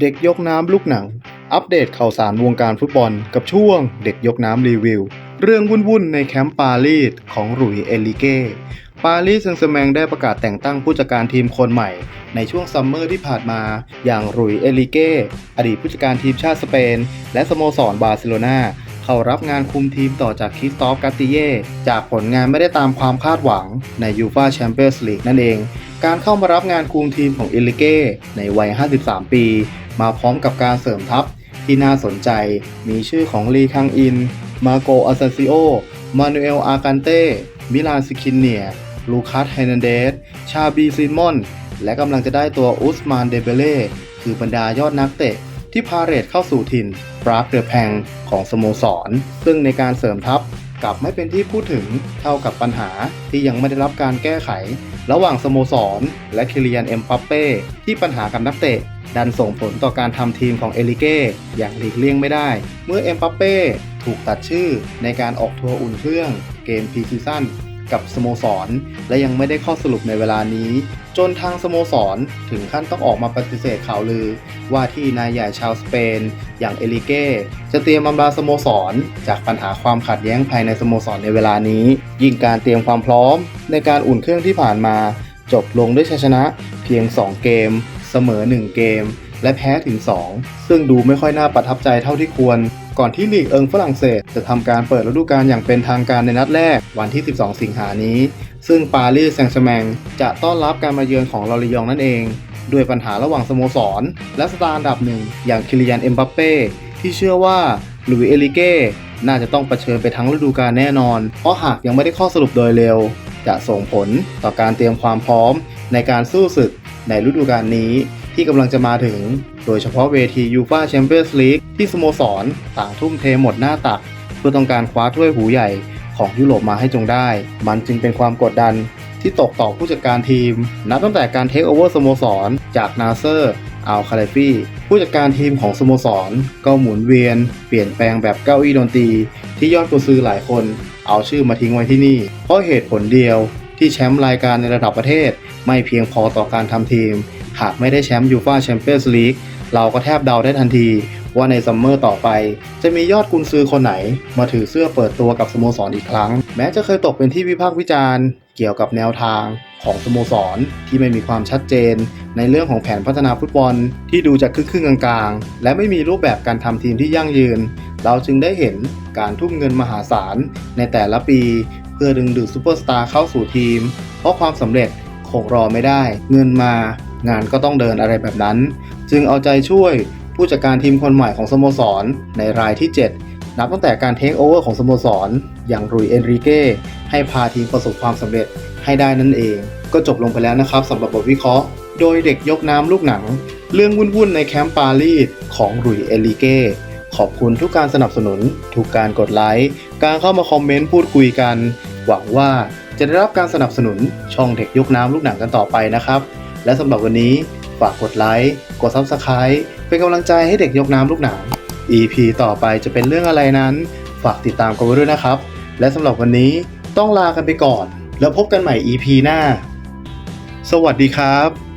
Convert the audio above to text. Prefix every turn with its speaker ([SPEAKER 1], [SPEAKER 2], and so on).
[SPEAKER 1] เด็กยกน้ำลูกหนัง อัปเดตข่าวสารวงการฟุตบอลกับช่วงเด็กยกน้ำรีวิว เรื่องวุ่นๆในแคมป์ปารีสของหลุยเอลิเก้ปารีสแซงต์แชร์แมงได้ประกาศแต่งตั้งผู้จัดการทีมคนใหม่ ในช่วงซัมเมอร์ที่ผ่านมา อย่างหลุยเอลิเก้อดีตผู้จัดการทีมชาติสเปน และสโมสรบาร์เซโลนาเขารับงานคุมทีมต่อจากคริสตอฟกาติเย่จากผลงานไม่ได้ตามความคาดหวังในยูฟาแชมเปี้ยนส์ลีกนั่นเอง การเข้ามารับงานคุมทีมของเอลิเก้ในวัย 53 ปี มาพร้อมกับการเสริมทัพที่น่าสนใจมีชื่อของลีคังอิน มาโกอาซาซิโอ มานูเอล อากันเต้ มิลานซิคินเนีย ลูคัสไฮนันเดส ชาบีซิมอน และกำลังจะได้ตัวอุสมานเดเบเล่ คือบรรดายอดนักเตะที่พาเรตเข้าสู่ถิ่นปรากเดอแพงของสโมสร ซึ่งในการเสริมทัพ กลับไม่เป็นที่พูดถึงเท่ากับปัญหาที่ยังไม่ได้รับการแก้ไข ระหว่างสโมสร และคิริยันเอ็มปัปเป้ที่ปัญหากับนักเตะ ดันส่งผลต่อการทำทีมของเอลิเก้อย่างหลีกเลี่ยงไม่ได้ เมื่อเอ็มปัปเป้ถูกตัดชื่อในการออกทัวร์อุ่นเครื่องเกมพีซีซั่น กับสโมสร และยังไม่ได้ข้อสรุปในเวลานี้ จนทางสโมสรถึงขั้นต้องออกมาปฏิเสธข่าวลือ ว่าที่นายใหญ่ชาวสเปน อย่างเอลิเก้จะเตรียมบำราสโมสร จากปัญหาความขัดแย้งภายในสโมสรในเวลานี้ ยิ่งการเตรียมความพร้อม ในการอุ่นเครื่องที่ผ่านมา จบลงด้วยชัยชนะเพียง 2 เกม เสมอ 1 เกม และแพ้ถึง 2 ซึ่งดูไม่ค่อยน่าประทับใจเท่าที่ควร ก่อนที่ลีกเอิงฝรั่งเศส จะทำการเปิดฤดูกาลอย่างเป็นทางการในนัดแรกวันที่ 12 สิงหานี้ ซึ่งปารีสแซงต์แชมงจะต้อนรับการมาเยือนของลอริยองนั่นเอง ด้วยปัญหาระหว่างสโมสร และสตาร์อันดับหนึ่งอย่างคิริยันเอ็มบัปเป้ที่เชื่อว่าหลุยส์เอลิเก้น่าจะต้องเผชิญไปทั้งฤดูกาลแน่นอน เพราะหากยังไม่ได้ข้อสรุปโดยเร็ว จะส่งผลต่อการเตรียมความพร้อมในการสู้ศึกในฤดูกาลนี้ ที่กำลังจะมาถึง โดยเฉพาะเวทียูฟาแชมเปี้ยนส์ลีกที่สโมสรต่างทุ่มเทหมดหน้าตัก เพื่อต้องการคว้าถ้วยหูใหญ่ของยุโรปมาให้จงได้ มันจึงเป็นความกดดันที่ตกต่อผู้จัดการทีม นับตั้งแต่การเทคโอเวอร์สโมสร จากนาเซอร์อัลคาเลฟี่ผู้จัดการทีมของสโมสร ก็หมุนเวียน เปลี่ยนแปลงแบบเก้าอี้ดนตรี ที่ยอดกุซือหลายคน เอาชื่อมาทิ้งไว้ที่นี่ เพราะเหตุผลเดียวที่แชมป์รายการในระดับประเทศ ไม่เพียงพอต่อการทำทีม หากไม่ได้แชมป์ยูฟาแชมเปี้ยนส์ลีกเราก็แทบเดาได้ทันทีว่าในซัมเมอร์ต่อไป จะมียอดกุนซือคนไหน มาถือเสื้อเปิดตัวกับสโมสรอีกครั้ง แม้จะเคยตกเป็นที่วิพากษ์วิจารณ์ เกี่ยวกับแนวทางของสโมสรที่ไม่มีความชัดเจน ในเรื่องของแผนพัฒนาฟุตบอลที่ดูจะครึ่งๆกลางๆ และไม่มีรูปแบบการทำทีมที่ยั่งยืน เราจึงได้เห็นการทุ่มเงินมหาศาลในแต่ละปี เพื่อดึงดูดซูเปอร์สตาร์เข้าสู่ทีม เพราะความสำเร็จคงรอไม่ได้ เงินมา งานก็ต้องเดินอะไรแบบนั้น จึงเอาใจช่วยผู้จัดการทีมคนใหม่ของสโมสร ในรายที่ 7 นับตั้งแต่การเทคโอเวอร์ของสโมสร อย่างรุยเอนริเก้ให้พาทีมประสบความสำเร็จให้ได้นั่นเอง ก็จบลงไปแล้วนะครับสำหรับบทวิเคราะห์ โดยเด็กยกน้ำลูกหนัง เรื่องวุ่นๆในแคมป์ปารีสของรุยเอลิเก้ขอบคุณทุกการสนับสนุน ทุกการกดไลค์ การเข้ามาคอมเมนต์พูดคุยกัน หวังว่าจะได้รับการสนับสนุนช่องเด็กยกน้ำลูกหนังกันต่อไปนะครับ และสำหรับวันนี้ฝากกดไลค์กดซับสไคร b e เป็นกำลังใจให้เด็กยกน้ำลูกหนัง EP ต่อไปจะเป็นเรื่องอะไรนั้น ฝากติดตามกันไว้ด้วยนะครับ และสำหรับวันนี้ต้องลากันไปก่อน แล้วพบกันใหม่ EP หน้า สวัสดีครับ